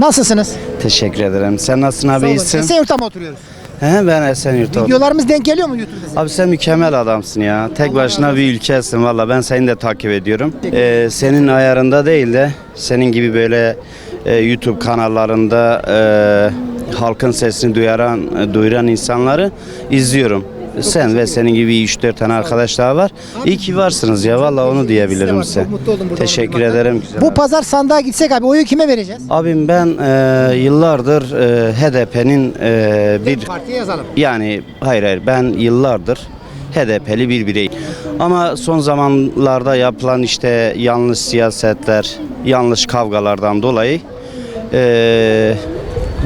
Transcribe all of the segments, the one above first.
Nasılsınız? Teşekkür ederim. Sen nasılsın abi iyisin? Esenyurt'ta mı oturuyoruz? He, ben Esenyurt'ta. Videolarımız denk geliyor mu YouTube'da? Abi sen mükemmel adamsın ya. Tek başına bir ülkesin valla. Ben seni de takip ediyorum. Ee, senin ayarında değil de senin gibi böyle e, YouTube kanallarında e, halkın sesini duyaran, e, duyuran insanları izliyorum. Sen ve senin gibi 3-4 tane arkadaş daha var. İyi ki varsınız ya valla onu diyebilirim size. Teşekkür ederim. Bu pazar sandığa gitsek abi oyu kime vereceğiz? Abim ben e, yıllardır e, HDP'nin e, bir Partiye yazalım. yani hayır hayır ben yıllardır HDP'li bir birey. Ama son zamanlarda yapılan işte yanlış siyasetler, yanlış kavgalardan dolayı eee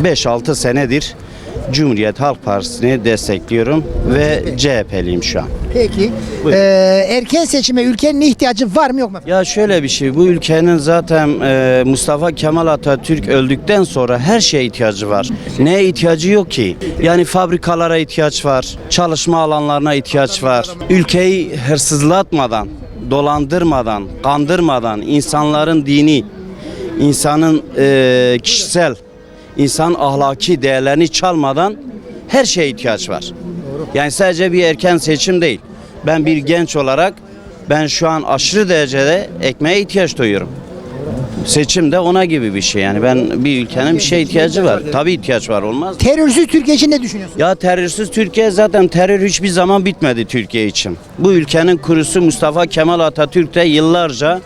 5-6 senedir Cumhuriyet Halk Partisi'ni destekliyorum ve CHP'liyim şu an. Peki. Buyurun. Ee, erken seçime ülkenin ihtiyacı var mı yok mu? Ya şöyle bir şey, bu ülkenin zaten e, Mustafa Kemal Atatürk öldükten sonra her şeye ihtiyacı var. Neye ihtiyacı yok ki? Yani fabrikalara ihtiyaç var, çalışma alanlarına ihtiyaç var. Ülkeyi hırsızlatmadan, dolandırmadan, kandırmadan, insanların dini, insanın e, kişisel, insan ahlaki değerlerini çalmadan her şeye ihtiyaç var. Yani sadece bir erken seçim değil. Ben bir genç olarak ben şu an aşırı derecede ekmeğe ihtiyaç duyuyorum. Seçim de ona gibi bir şey yani ben bir ülkenin bir şeye ihtiyacı var. Tabii ihtiyaç var olmaz. Terörsüz Türkiye için ne düşünüyorsun? Ya terörsüz Türkiye zaten terör hiçbir zaman bitmedi Türkiye için. Bu ülkenin kurusu Mustafa Kemal Atatürk de yıllarca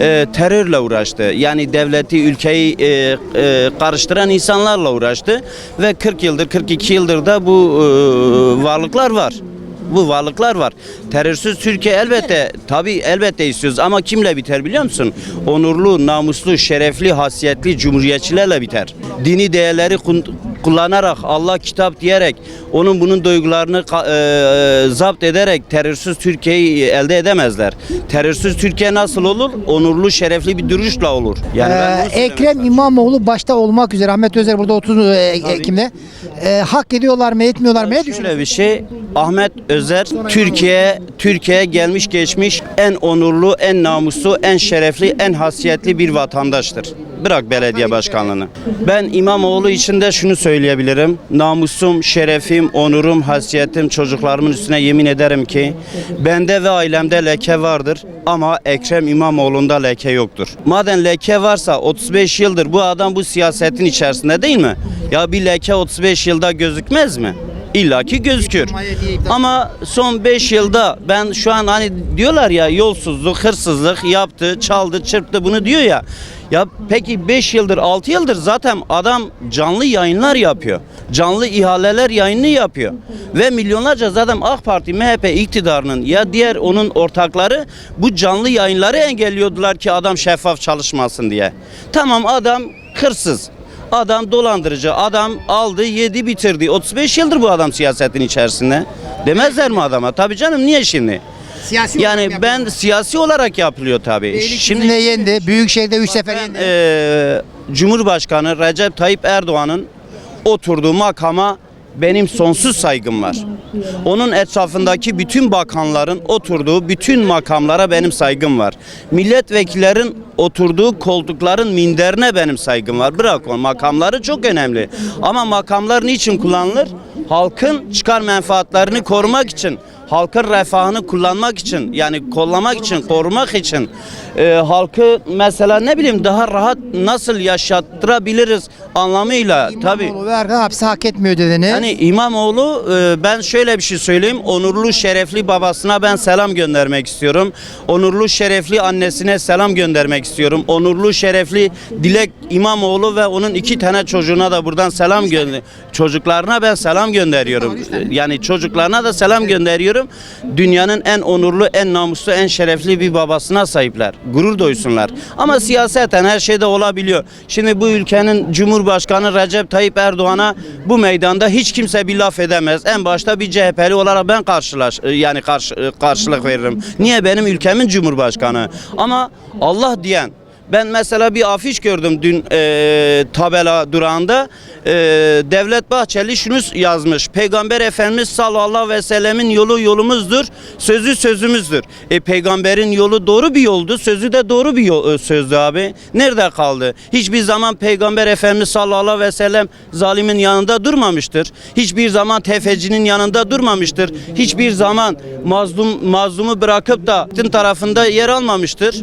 e, terörle uğraştı. Yani devleti, ülkeyi e, e, karıştıran insanlarla uğraştı ve 40 yıldır, 42 yıldır da bu e, varlıklar var. Bu varlıklar var. Terörsüz Türkiye elbette tabii elbette istiyoruz ama kimle biter biliyor musun? Onurlu, namuslu, şerefli, hasiyetli cumhuriyetçilerle biter. Dini değerleri kullanarak Allah kitap diyerek onun bunun duygularını e, e, zapt ederek terörsüz Türkiye'yi elde edemezler. Terörsüz Türkiye nasıl olur? Onurlu, şerefli bir duruşla olur. Yani ben Ee, söylemek Ekrem İmamoğlu başta olmak üzere Ahmet Özer burada 30 e, Ekim'de e, hak ediyorlar mı etmiyorlar mı ne düşünüyorsun? Şöyle bir şey Ahmet Özer Türkiye Türkiye'ye gelmiş geçmiş en onurlu, en namuslu, en şerefli, en hasiyetli bir vatandaştır. Bırak belediye başkanlığını. Ben İmamoğlu için de şunu söyleyebilirim. Namusum, şerefim, onurum, hasiyetim çocuklarımın üstüne yemin ederim ki bende ve ailemde leke vardır ama Ekrem İmamoğlu'nda leke yoktur. Madem leke varsa 35 yıldır bu adam bu siyasetin içerisinde değil mi? Ya bir leke 35 yılda gözükmez mi? İlla ki gözüküyor. Ama son 5 yılda ben şu an hani diyorlar ya yolsuzluk, hırsızlık yaptı, çaldı, çırptı bunu diyor ya. Ya peki 5 yıldır, 6 yıldır zaten adam canlı yayınlar yapıyor. Canlı ihaleler yayını yapıyor. Ve milyonlarca zaten AK Parti, MHP iktidarının ya diğer onun ortakları bu canlı yayınları engelliyordular ki adam şeffaf çalışmasın diye. Tamam adam hırsız. Adam dolandırıcı, adam aldı, yedi, bitirdi. 35 yıldır bu adam siyasetin içerisinde. Demezler mi adama? Tabii canım niye şimdi? Siyasi Yani ben siyasi olarak yapılıyor tabii. Şimdi yendi. Büyükşehir'de 3 sefer yendi. eee, Cumhurbaşkanı Recep Tayyip Erdoğan'ın oturduğu makama benim sonsuz saygım var. Onun etrafındaki bütün bakanların oturduğu bütün makamlara benim saygım var. Milletvekillerin oturduğu koltukların minderine benim saygım var. Bırak o makamları çok önemli. Ama makamlar niçin kullanılır? Halkın çıkar menfaatlerini korumak için halkın refahını kullanmak için yani kollamak için korumak için e, halkı mesela ne bileyim daha rahat nasıl yaşattırabiliriz anlamıyla tabi. İmamoğlu ve Erdoğan hapsi hak etmiyor dediğini. Yani İmamoğlu e, ben şöyle bir şey söyleyeyim. Onurlu şerefli babasına ben selam göndermek istiyorum. Onurlu şerefli annesine selam göndermek istiyorum. Onurlu şerefli Dilek İmamoğlu ve onun iki tane çocuğuna da buradan selam gönder. Çocuklarına ben selam gönderiyorum. Yani çocuklarına da selam gönderiyorum. Dünyanın en onurlu, en namuslu, en şerefli bir babasına sahipler. Gurur duysunlar. Ama siyaseten her şeyde olabiliyor. Şimdi bu ülkenin Cumhurbaşkanı Recep Tayyip Erdoğan'a bu meydanda hiç kimse bir laf edemez. En başta bir CHP'li olarak ben karşılaş yani karşı, karşılık veririm. Niye benim ülkemin Cumhurbaşkanı? Ama Allah diyen Ben mesela bir afiş gördüm dün e, tabela durağında. E, Devlet Bahçeli şunu yazmış. Peygamber Efendimiz sallallahu aleyhi ve sellemin yolu yolumuzdur. Sözü sözümüzdür. E peygamberin yolu doğru bir yoldu. Sözü de doğru bir yol, e, sözdü abi. Nerede kaldı? Hiçbir zaman Peygamber Efendimiz sallallahu aleyhi ve sellem zalimin yanında durmamıştır. Hiçbir zaman tefecinin yanında durmamıştır. Hiçbir zaman mazlum mazlumu bırakıp da tarafında yer almamıştır.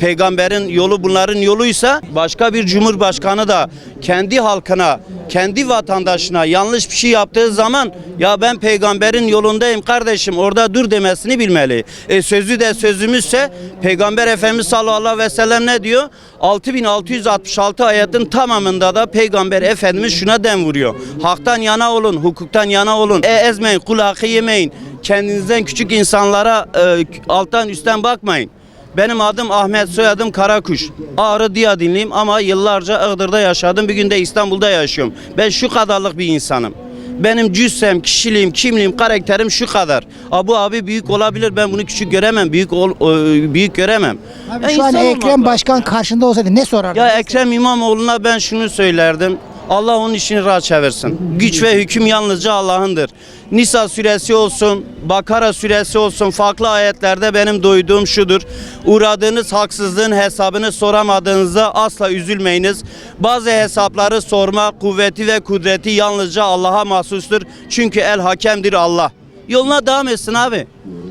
Peygamberin yolu bunların yoluysa başka bir cumhurbaşkanı da kendi halkına, kendi vatandaşına yanlış bir şey yaptığı zaman ya ben peygamberin yolundayım kardeşim orada dur demesini bilmeli. E, sözü de sözümüzse Peygamber Efendimiz sallallahu aleyhi ve sellem ne diyor? 6666 ayetin tamamında da Peygamber Efendimiz şuna dem vuruyor. Haktan yana olun, hukuktan yana olun. E, ezmeyin, kul hakkı yemeyin. Kendinizden küçük insanlara e, alttan üstten bakmayın. Benim adım Ahmet, soyadım Karakuş. Ağrı Diyadinliyim ama yıllarca Iğdır'da yaşadım. Bir gün de İstanbul'da yaşıyorum. Ben şu kadarlık bir insanım. Benim cüssem, kişiliğim, kimliğim, karakterim şu kadar. Aa, bu abi büyük olabilir. Ben bunu küçük göremem. Büyük ol, e, büyük göremem. Abi Ya şu an insan olmak Ekrem lazım. Başkan karşında olsaydı ne sorardı? Ya Ekrem İmamoğlu'na ben şunu söylerdim. Allah onun işini rahat çevirsin. Güç ve hüküm yalnızca Allah'ındır. Nisa suresi olsun, Bakara suresi olsun farklı ayetlerde benim duyduğum şudur. Uğradığınız haksızlığın hesabını soramadığınızda asla üzülmeyiniz. Bazı hesapları sorma kuvveti ve kudreti yalnızca Allah'a mahsustur. Çünkü el hakemdir Allah. Yoluna devam etsin abi.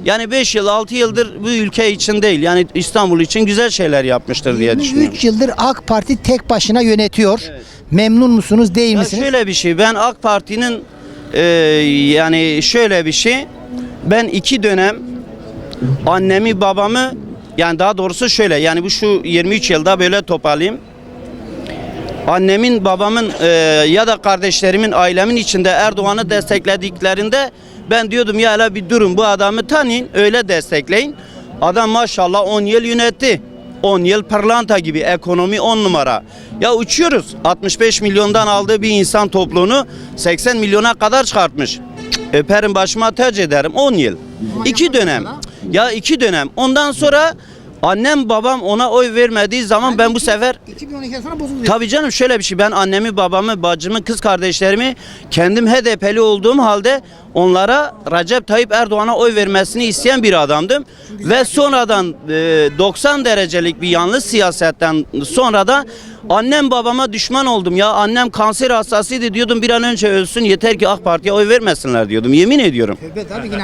Yani 5 yıl 6 yıldır bu ülke için değil yani İstanbul için güzel şeyler yapmıştır diye düşünüyorum. 3 yıldır AK Parti tek başına yönetiyor. Memnun musunuz değil Ya misiniz? şöyle bir şey ben AK Parti'nin e, yani şöyle bir şey ben iki dönem annemi babamı yani daha doğrusu şöyle yani bu şu 23 yılda böyle toparlayayım. Annemin babamın e, ya da kardeşlerimin ailemin içinde Erdoğan'ı desteklediklerinde ben diyordum ya hele bir durun bu adamı tanıyın öyle destekleyin. Adam maşallah 10 yıl yönetti. 10 yıl pırlanta gibi ekonomi 10 numara. Ya uçuyoruz. 65 milyondan aldığı bir insan topluluğunu 80 milyona kadar çıkartmış. Öperim başıma tercih ederim 10 yıl. İki dönem. Ya iki dönem. Ondan sonra annem babam ona oy vermediği zaman ben bu sefer 2012'den sonra bozuldu. Tabii canım şöyle bir şey ben annemi babamı bacımı kız kardeşlerimi kendim HDP'li olduğum halde onlara Recep Tayyip Erdoğan'a oy vermesini isteyen bir adamdım. Ve sonradan e, 90 derecelik bir yanlış siyasetten sonra da annem babama düşman oldum ya annem kanser hastasıydı diyordum bir an önce ölsün yeter ki AK Parti'ye oy vermesinler diyordum yemin ediyorum.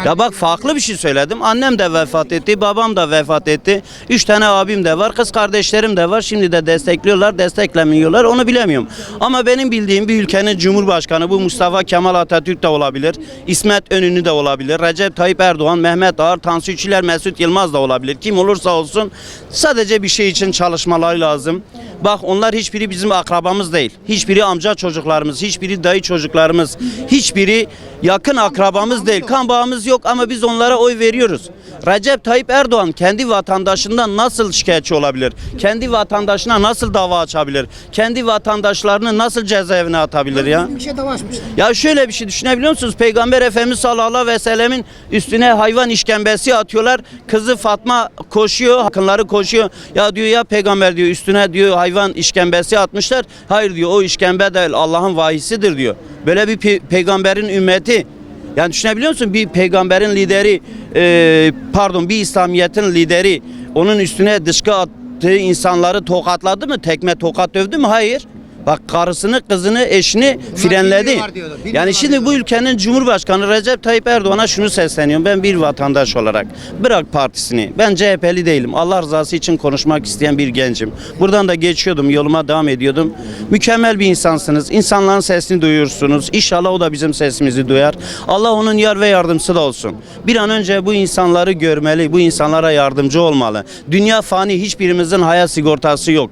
Ya bak farklı bir şey söyledim. Annem de vefat etti, babam da vefat etti. Üç tane abim de var, kız kardeşlerim de var. Şimdi de destekliyorlar, desteklemiyorlar. Onu bilemiyorum. Ama benim bildiğim bir ülkenin cumhurbaşkanı bu Mustafa Kemal Atatürk de olabilir. İsmet Önünü de olabilir. Recep Tayyip Erdoğan, Mehmet Ağar, Tansu Çiller, Mesut Yılmaz da olabilir. Kim olursa olsun sadece bir şey için çalışmaları lazım. Bak onlar hiçbiri bizim akrabamız değil. Hiçbiri amca çocuklarımız, hiçbiri dayı çocuklarımız, hiçbiri yakın akrabamız değil. Kan bağımız yok ama biz onlara oy veriyoruz. Recep Tayyip Erdoğan kendi vatandaşından nasıl şikayetçi olabilir? Kendi vatandaşına nasıl dava açabilir? Kendi vatandaşlarını nasıl cezaevine atabilir ya? bir şey dava. Ya şöyle bir şey düşünebiliyor musunuz? Peygamber Efendimiz sallallahu aleyhi ve sellemin üstüne hayvan işkembesi atıyorlar. Kızı Fatma koşuyor, yakınları koşuyor. Ya diyor ya peygamber diyor üstüne diyor hayvan işkembesi atmışlar. Hayır diyor o işkembe değil Allah'ın vahisidir diyor. Böyle bir pe- peygamberin ümmeti yani düşünebiliyor musun? Bir peygamberin lideri, e, pardon bir İslamiyet'in lideri onun üstüne dışkı attığı insanları tokatladı mı? Tekme tokat dövdü mü? Hayır. Bak karısını, kızını, eşini frenledi. biliyorlar diyorlar, biliyorlar Yani şimdi bu ülkenin Cumhurbaşkanı Recep Tayyip Erdoğan'a şunu sesleniyorum. Ben bir vatandaş olarak bırak partisini. Ben CHP'li değilim. Allah rızası için konuşmak isteyen bir gencim. Buradan da geçiyordum, yoluma devam ediyordum. Mükemmel bir insansınız. İnsanların sesini duyuyorsunuz. İnşallah o da bizim sesimizi duyar. Allah onun yar ve yardımcısı da olsun. Bir an önce bu insanları görmeli, bu insanlara yardımcı olmalı. Dünya fani hiçbirimizin hayat sigortası yok.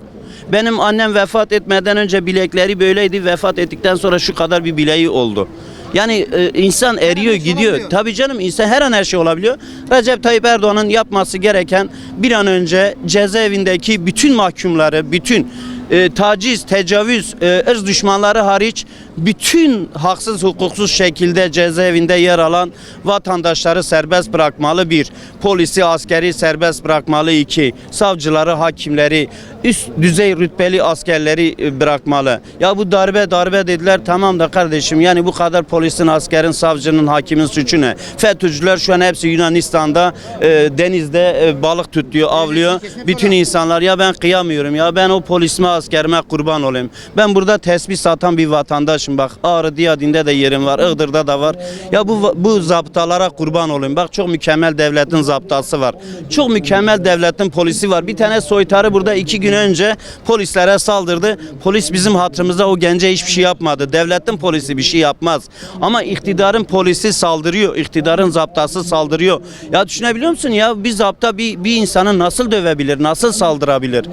Benim annem vefat etmeden önce bilekleri böyleydi. Vefat ettikten sonra şu kadar bir bileği oldu. Yani e, insan eriyor şey gidiyor. olabiliyor. Tabii canım insan her an her şey olabiliyor. Recep Tayyip Erdoğan'ın yapması gereken bir an önce cezaevindeki bütün mahkumları, bütün e, taciz, tecavüz, e, ırz düşmanları hariç bütün haksız hukuksuz şekilde cezaevinde yer alan vatandaşları serbest bırakmalı bir. Polisi, askeri serbest bırakmalı iki. Savcıları, hakimleri, üst düzey rütbeli askerleri e, bırakmalı. Ya bu darbe darbe dediler tamam da kardeşim yani bu kadar polisin, askerin, savcının, hakimin suçu ne? FETÖ'cüler şu an hepsi Yunanistan'da e, denizde e, balık tutuyor, avlıyor. Bütün insanlar ya ben kıyamıyorum ya ben o polisime, askerime kurban olayım. Ben burada tesbih satan bir vatandaşım bak. Ağrı Diyadin'de de yerim var, Iğdır'da da var. Ya bu bu zaptalara kurban olayım. Bak çok mükemmel devletin zaptası var. Çok mükemmel devletin polisi var. Bir tane soytarı burada iki gün önce polislere saldırdı. Polis bizim hatırımızda o gence hiçbir şey yapmadı. Devletin polisi bir şey yapmaz. Ama iktidarın polisi saldırıyor. İktidarın zaptası saldırıyor. Ya düşünebiliyor musun ya bir zapta bir, bir insanı nasıl dövebilir, nasıl saldırabilir?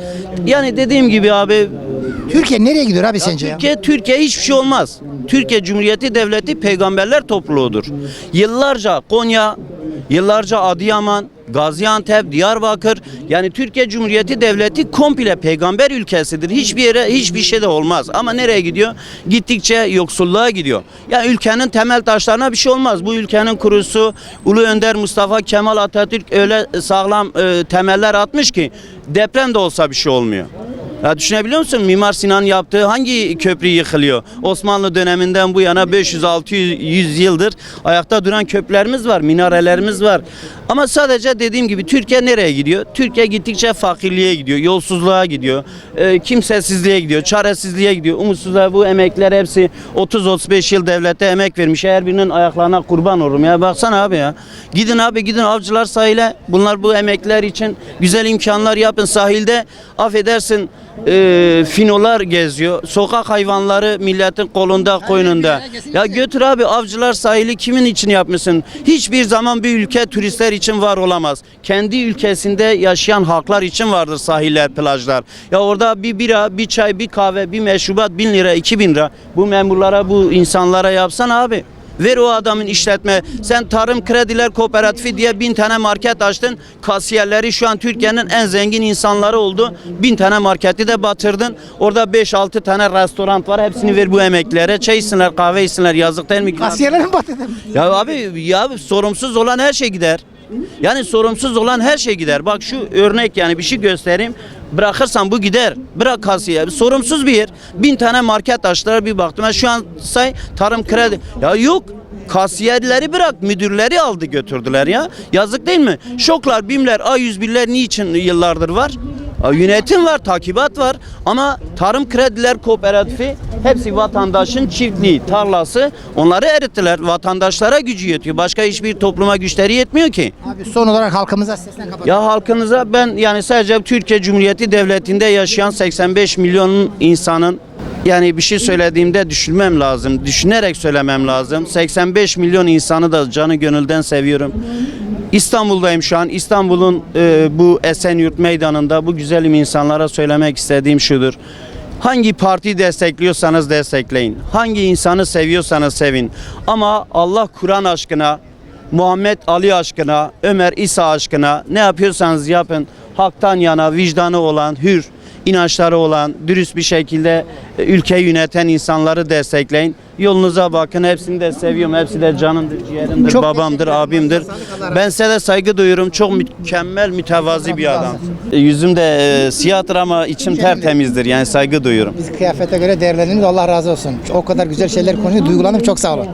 Yani dediğim gibi abi Türkiye nereye gidiyor abi sence ya? Türkiye, Türkiye hiçbir şey olmaz. Türkiye Cumhuriyeti Devleti peygamberler topluluğudur. Yıllarca Konya, yıllarca Adıyaman, Gaziantep, Diyarbakır yani Türkiye Cumhuriyeti Devleti komple peygamber ülkesidir. Hiçbir yere hiçbir şey de olmaz. Ama nereye gidiyor? Gittikçe yoksulluğa gidiyor. Yani ülkenin temel taşlarına bir şey olmaz. Bu ülkenin kurusu Ulu Önder Mustafa Kemal Atatürk öyle sağlam e, temeller atmış ki deprem de olsa bir şey olmuyor. Ya düşünebiliyor musun? Mimar Sinan yaptığı hangi köprü yıkılıyor? Osmanlı döneminden bu yana 500-600 100 yıldır ayakta duran köprülerimiz var, minarelerimiz var. Ama sadece dediğim gibi Türkiye nereye gidiyor? Türkiye gittikçe fakirliğe gidiyor, yolsuzluğa gidiyor, e, kimsesizliğe gidiyor, çaresizliğe gidiyor, umutsuzluğa bu emekler hepsi 30-35 yıl devlete emek vermiş. Her birinin ayaklarına kurban olurum ya. Baksana abi ya. Gidin abi gidin avcılar sahile. Bunlar bu emekler için güzel imkanlar yapın. Sahilde affedersin e, finolar geziyor. Sokak hayvanları milletin kolunda, koynunda. Ya götür abi avcılar sahili kimin için yapmışsın? Hiçbir zaman bir ülke turistler için var olamaz. Kendi ülkesinde yaşayan halklar için vardır sahiller, plajlar. Ya orada bir bira, bir çay, bir kahve, bir meşrubat bin lira, iki bin lira. Bu memurlara, bu insanlara yapsan abi. Ver o adamın işletme. Sen Tarım Krediler Kooperatifi diye bin tane market açtın. Kasiyerleri şu an Türkiye'nin en zengin insanları oldu. Bin tane marketi de batırdın. Orada 5-6 tane restoran var. Hepsini ver bu emeklilere. Çay içsinler, kahve içsinler. Yazık değil mi? Kasiyerlerin batırdı. Ya abi ya sorumsuz olan her şey gider. Yani sorumsuz olan her şey gider. Bak şu örnek yani bir şey göstereyim. Bırakırsan bu gider. Bırak kasiye. Sorumsuz bir yer. Bin tane market açtılar bir baktım. Ben şu an say tarım kredi. Ya yok. Kasiyerleri bırak müdürleri aldı götürdüler ya. Yazık değil mi? Şoklar, bimler, A101'ler niçin yıllardır var? Yönetim var, takibat var ama Tarım Krediler Kooperatifi hepsi vatandaşın çiftliği, tarlası. Onları erittiler. Vatandaşlara gücü yetiyor. Başka hiçbir topluma güçleri yetmiyor ki. Abi son olarak halkımıza seslen kapat. Ya halkınıza ben yani sadece Türkiye Cumhuriyeti Devleti'nde yaşayan 85 milyon insanın yani bir şey söylediğimde düşünmem lazım. Düşünerek söylemem lazım. 85 milyon insanı da canı gönülden seviyorum. İstanbul'dayım şu an. İstanbul'un e, bu Esenyurt meydanında bu güzelim insanlara söylemek istediğim şudur. Hangi parti destekliyorsanız destekleyin. Hangi insanı seviyorsanız sevin. Ama Allah Kur'an aşkına, Muhammed Ali aşkına, Ömer İsa aşkına ne yapıyorsanız yapın. Haktan yana vicdanı olan, hür, inançları olan, dürüst bir şekilde e, ülkeyi yöneten insanları destekleyin. Yolunuza bakın. Hepsini de seviyorum. Hepsi de canımdır, ciğerimdir, Çok babamdır, abimdir. Ben size de saygı duyuyorum. Çok mükemmel, mütevazi bir adam. E, Yüzüm de e, siyahtır ama içim tertemizdir. Yani saygı duyuyorum. Biz kıyafete göre değerlendiririz. Allah razı olsun. O kadar güzel şeyler konuşuyor. Duygulandım. Çok sağ olun.